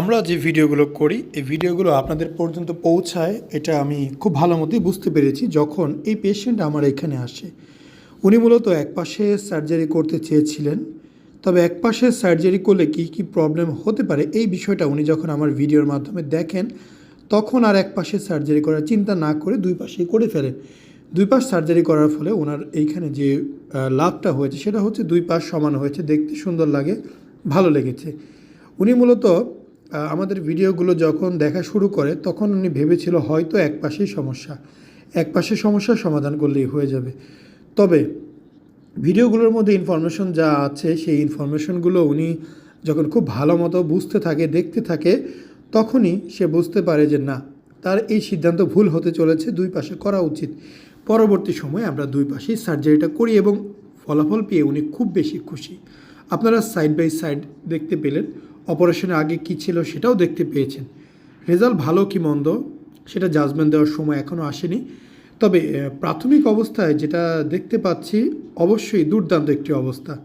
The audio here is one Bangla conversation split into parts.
আমরা যে ভিডিওগুলো করি, এই ভিডিওগুলো আপনাদের পর্যন্ত পৌঁছায়, এটা আমি খুব ভালো মতোই বুঝতে পেরেছি যখন এই পেশেন্ট আমার এখানে আসে। উনি মূলত একপাশে সার্জারি করতে চেয়েছিলেন, তবে একপাশে সার্জারি করলে কী কী প্রবলেম হতে পারে, এই বিষয়টা উনি যখন আমার ভিডিওর মাধ্যমে দেখেন, তখন আর এক পাশে সার্জারি করার চিন্তা না করে দুই পাশেই করে ফেলেন। দুই পাশ সার্জারি করার ফলে ওনার এইখানে যে লাভটা হয়েছে, সেটা হচ্ছে দুই পাশ সমান হয়েছে, দেখতে সুন্দর লাগে, ভালো লেগেছে। উনি মূলত আমাদের ভিডিওগুলো যখন দেখা শুরু করে, তখন উনি ভেবেছিল হয়তো এক পাশেই সমস্যা। এক পাশে সমস্যার সমাধান করলেই হয়ে যাবে। তবে ভিডিওগুলোর মধ্যে ইনফরমেশন যা আছে, সেই ইনফরমেশনগুলো উনি যখন খুব ভালো মতো বুঝতে থাকে, দেখতে থাকে, তখনই সে বুঝতে পারে যে না, তার এই সিদ্ধান্ত ভুল হতে চলেছে, দুই পাশে করা উচিত। পরবর্তী সময়ে আমরা দুই পাশেই সার্জারিটা করি এবং ফলাফল পেয়ে উনি খুব বেশি খুশি। আপনারা সাইড বাই সাইড দেখতে পেলেন। অপারেশনের আগে কী ছিল সেটাও দেখতে পেয়েছেন। রেজাল্ট ভালো কি মন্দ, সেটা জাজমেন্ট দেওয়ার সময় এখনও আসেনি। তবে প্রাথমিক অবস্থায় যেটা দেখতে পাচ্ছি, অবশ্যই দুর্দান্ত একটি অবস্থা।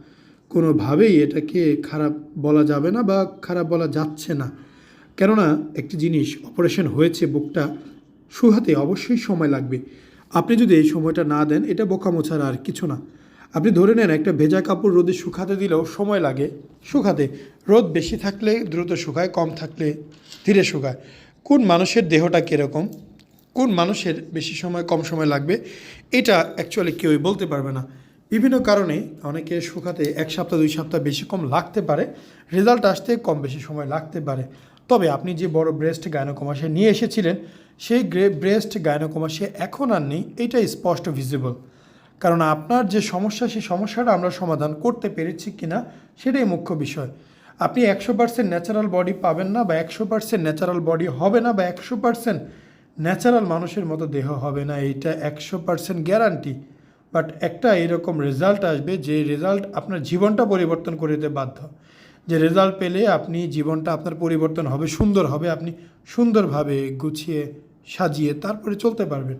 কোনোভাবেই এটাকে খারাপ বলা যাবে না বা খারাপ বলা যাচ্ছে না। কেননা, একটি জিনিস, অপারেশন হয়েছে বুকটা শুহাতে অবশ্যই সময় লাগবে। আপনি যদি এই সময়টা না দেন, এটা বোকামো ছাড়া আর কিছু না। আপনি ধরে নেন একটা ভেজা কাপড় রোদে শুকাতে দিলেও সময় লাগে। শুকাতে। রোদ বেশি থাকলে দ্রুত শুকায়, কম থাকলে ধীরে শুকায়। কোন মানুষের দেহটা কীরকম? কোন মানুষের বেশি সময়, কম সময় লাগবে? এটা অ্যাকচুয়ালি কেউই বলতে পারবে না। বিভিন্ন কারণে অনেকে শুকাতে এক সপ্তাহ, দুই সপ্তাহ বেশি কম লাগতে পারে। রেজাল্ট আসতে কম বেশি সময় লাগতে পারে। তবে আপনি যে বড় ব্রেস্ট গায়নোকমাসে নিয়ে এসেছিলেন, সেই গ্রে, ব্রেস্ট গায়নোকমাসে এখন আর নেই। এটা স্পষ্ট ভিজিবল কারণ আপনার যে সমস্যা, সেই সমস্যাটা আমরা সমাধান করতে পেরেছি কিনা সেটাই মুখ্য বিষয়। আপনি একশো পার্সেন্ট ন্যাচারাল বডি পাবেন না বা একশো পার্সেন্ট ন্যাচারাল বডি হবে না বা একশো পার্সেন্ট ন্যাচারাল মানুষের মতো দেহ হবে না, এইটা একশো পার্সেন্ট গ্যারান্টি বাট একটা এরকম রেজাল্ট আসবে, যে রেজাল্ট আপনার জীবনটা পরিবর্তন করে দিতে বাধ্য। যে রেজাল্ট পেলে আপনি জীবনটা আপনার পরিবর্তন হবে, সুন্দর হবে, আপনি সুন্দরভাবে গুছিয়ে, সাজিয়ে তারপরে চলতে পারবেন।